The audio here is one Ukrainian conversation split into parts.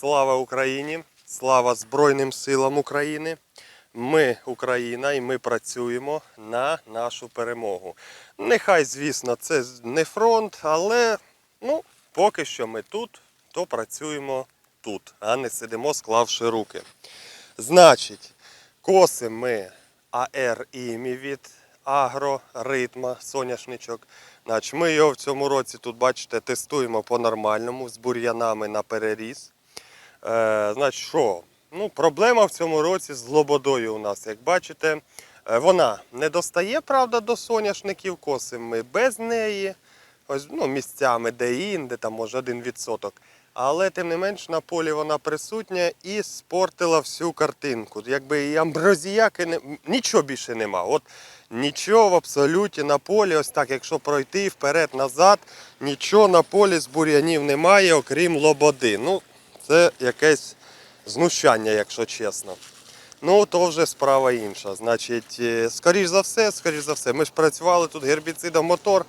Слава Україні! Слава Збройним силам України! Ми Україна і ми працюємо на нашу перемогу. Нехай, звісно, це не фронт, але ну, поки що ми тут, то працюємо тут, а не сидимо, склавши руки. Значить, косимо ми АР імі від агроритма, соняшничок. Значить, ми його в цьому році тут, бачите, тестуємо по-нормальному з бур'янами на переріз. Е, значить, що? Ну, проблема в цьому році з лободою у нас, як бачите. Е, Вона не достає, правда, до соняшників, косимо ми без неї. Ось ну, місцями, де інде, там може один відсоток. Але тим не менш на полі вона присутня і спортила всю картинку. Якби і амброзіяки не... нічого більше нема. От нічого в абсолюті на полі, ось так, якщо пройти вперед-назад, нічого на полі з бур'янів немає, окрім лободи. Ну, це якесь знущання, якщо чесно. Ну, то вже справа інша. Значить, е, скоріш за все, скоріш за все, ми ж працювали тут гербіцидом мотор.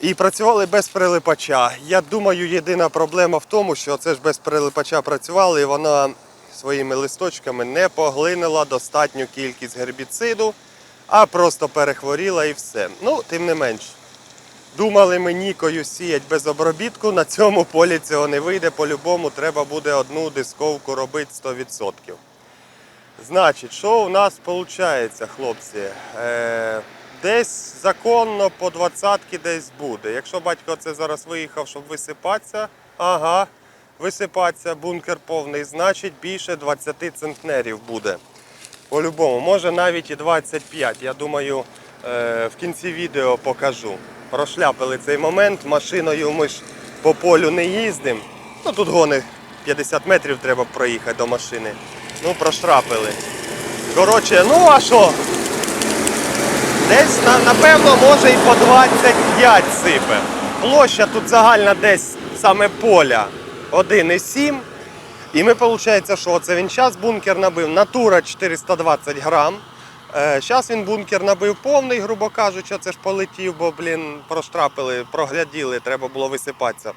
І працювали без прилипача. Я думаю, єдина проблема в тому, що це ж без прилипача працювали, і вона своїми листочками не поглинила достатню кількість гербіциду, а просто перехворіла і все. Ну, тим не менш. Думали ми нікою сіять без обробітку, на цьому полі цього не вийде. По-любому треба буде одну дисковку робити 100%. Значить, що у нас виходить, хлопці? Е, десь законно по двадцятки десь буде. Якщо батько це зараз виїхав, щоб висипатися, ага, висипатися, бункер повний, значить більше 20 центнерів буде. По-любому, може навіть і 25. Я думаю, в кінці відео покажу. Прошляпили цей момент. Машиною ми ж по полю не їздимо. Ну тут гони 50 метрів треба проїхати до машини. Ну, прошрапили. Коротше, ну а що? Десь, напевно, може і по 25 сипе. Площа тут загальна десь саме поля 1,7. І ми, виходить, що це він час бункер набив натура 420 грам. Зараз він бункер набив повний, грубо кажучи, це ж полетів, бо, блін, проштрапили, прогляділи, треба було висипатися.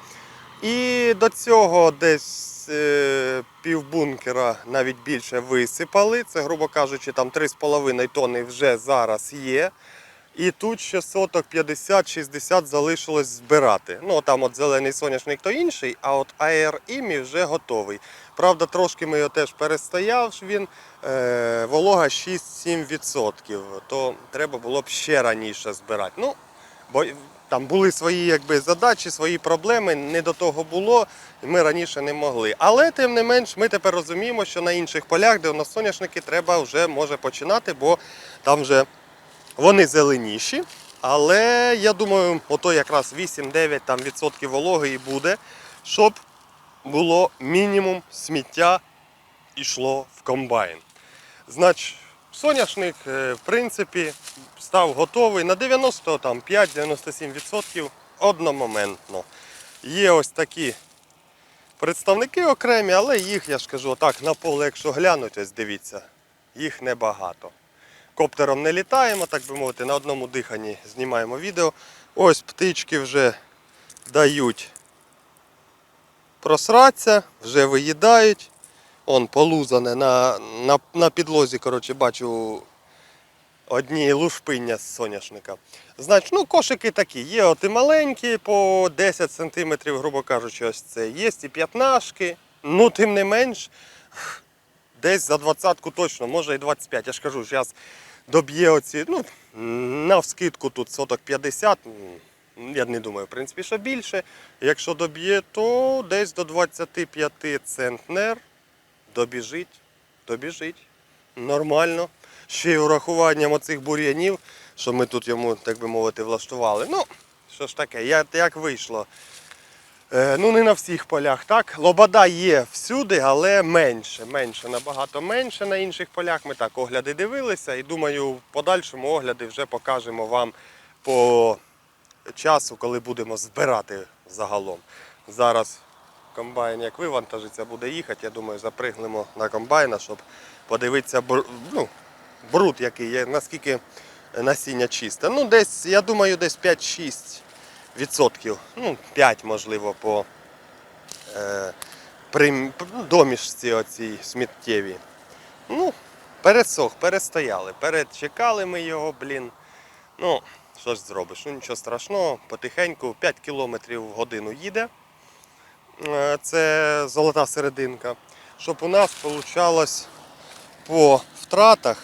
І до цього десь е, півбункера навіть більше висипали. Це, грубо кажучи, там 3,5 тонни вже зараз є. І тут ще соток 50-60 залишилось збирати. Ну, там от зелений соняшник то інший, а от АР імі вже готовий. Правда, трошки ми його теж перестояв, він е, волога 6-7%. То треба було б ще раніше збирати. Ну, бо там були свої якби, задачі, свої проблеми, не до того було, і ми раніше не могли. Але тим не менш, ми тепер розуміємо, що на інших полях, де у нас соняшники, треба вже може починати, бо там вже вони зеленіші. Але я думаю, ото якраз 8-9 там відсотків вологи і буде, щоб було мінімум сміття йшло в комбайн. Значить, соняшник, е, в принципі, став готовий на 95-97% одномоментно. Є ось такі представники окремі, але їх, я ж кажу, так на поле, якщо глянуть, ось дивіться, їх небагато. Коптером не літаємо, так би мовити, на одному диханні знімаємо відео. Ось птички вже дають просратися, вже виїдають. Он полузане на, на, на підлозі, коротше, бачу одні лушпиння з соняшника. Значить, ну кошики такі. Є от і маленькі, по 10 см, грубо кажучи, ось це. Є і п'ятнашки. Ну, тим не менш, десь за двадцятку точно, може і 25. Я ж кажу, зараз доб'є оці, ну, на тут соток 50. Я не думаю, в принципі, що більше. Якщо доб'є, то десь до 25 центнер добіжить, добіжить. Нормально. Ще й урахуванням оцих бур'янів, що ми тут йому, так би мовити, влаштували. Ну, що ж таке, як вийшло. Е, ну, не на всіх полях, так. Лобода є всюди, але менше, менше, набагато менше на інших полях. Ми так огляди дивилися і думаю, в подальшому огляди вже покажемо вам по часу, коли будемо збирати загалом. Зараз комбайн, як вивантажиться, буде їхати. Я думаю, запригнемо на комбайна, щоб подивитися ну, бруд, який є, наскільки насіння чисте. Ну, десь, я думаю, десь 5-6 відсотків. Ну, 5, можливо, по, е, при домішці оцій сміттєвій. Ну, пересох, перестояли. Перечекали ми його, блін. Ну, що ж зробиш? Ну нічого страшного, потихеньку 5 км в годину їде. Е, Це золота серединка. Щоб у нас вийшло по втратах.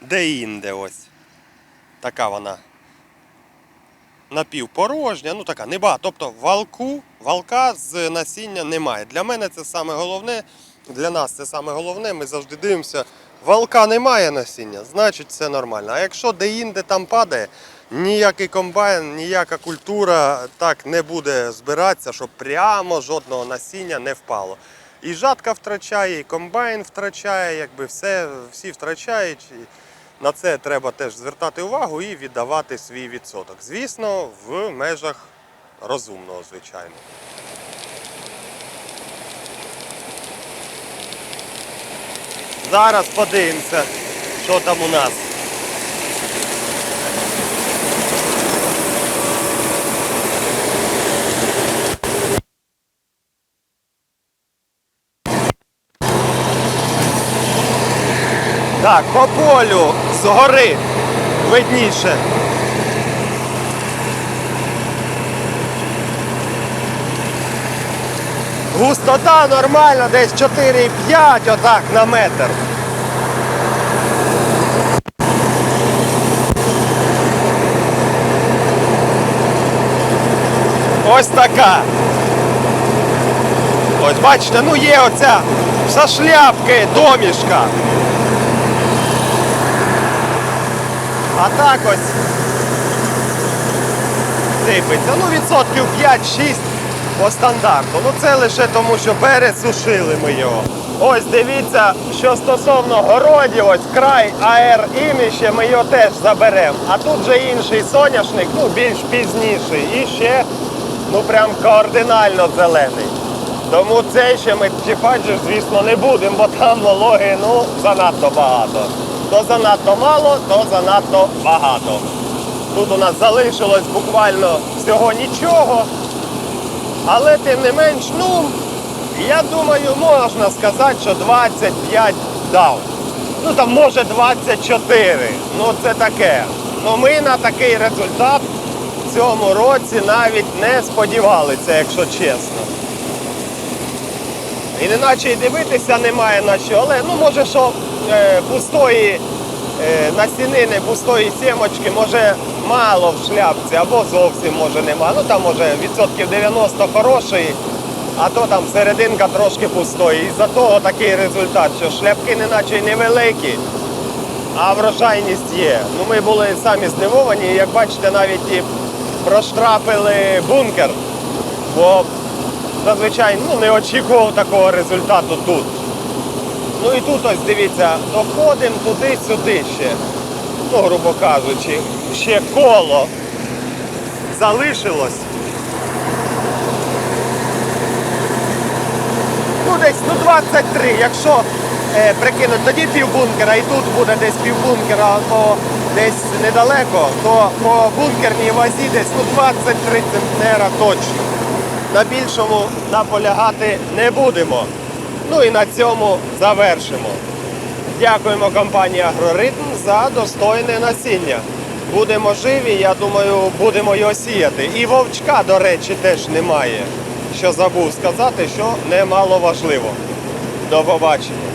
Де інде ось. Така вона напівпорожня, ну така небагато. Тобто валку, валка з насіння немає. Для мене це саме головне, для нас це саме головне. Ми завжди дивимося, валка немає насіння, значить все нормально. А якщо де-інде там падає, ніякий комбайн, ніяка культура так не буде збиратися, щоб прямо жодного насіння не впало. І жатка втрачає, і комбайн втрачає, якби все, всі втрачають. На це треба теж звертати увагу і віддавати свій відсоток. Звісно, в межах розумного, звичайно. Зараз подивимося, що там у нас. Так, по полю згори видніше. Густота нормальна, десь 4,5 отак на метр. Ось така. Ось бачите, ну є оця за шляпки домішка. А так ось сипеться. Ну, відсотків 5-6 по стандарту. Ну це лише тому, що пересушили ми його. Ось дивіться, що стосовно городів, ось край АР іміще, ми його теж заберемо. А тут же інший соняшник, ну більш пізніший. І ще ну прям кардинально зелений. Тому цей ще ми чіпати, звісно, не будемо, бо там вологи ну, занадто багато. То занадто мало, то занадто багато. Тут у нас залишилось буквально всього нічого. Але тим не менш, ну, я думаю, можна сказати, що 25 дав. Ну там може 24. Ну це таке. Ну ми на такий результат в цьому році навіть не сподівалися, якщо чесно. І неначе і дивитися немає на що, але ну може, що е, пустої е, насінини, пустої сімочки, може мало в шляпці, або зовсім може нема. Ну там може відсотків 90 хорошої, а то там серединка трошки пустої. І за того такий результат, що шляпки неначе й невеликі, а врожайність є. Ну ми були самі здивовані, як бачите, навіть і проштрапили бункер. Бо зазвичай ну, не очікував такого результату тут. Ну і тут ось дивіться, доходимо туди-сюди ще. Ну, грубо кажучи, ще коло залишилось. Ну, десь ну, 23. Якщо е, прикинуть тоді півбункера і тут буде десь півбункера, то десь недалеко, то по бункерній вазі десь ну, 23 центнера точно. На більшому наполягати не будемо. Ну і на цьому завершимо. Дякуємо компанії Агроритм за достойне насіння. Будемо живі, я думаю, будемо його сіяти. І вовчка, до речі, теж немає. Що забув сказати, що немало важливо. До побачення.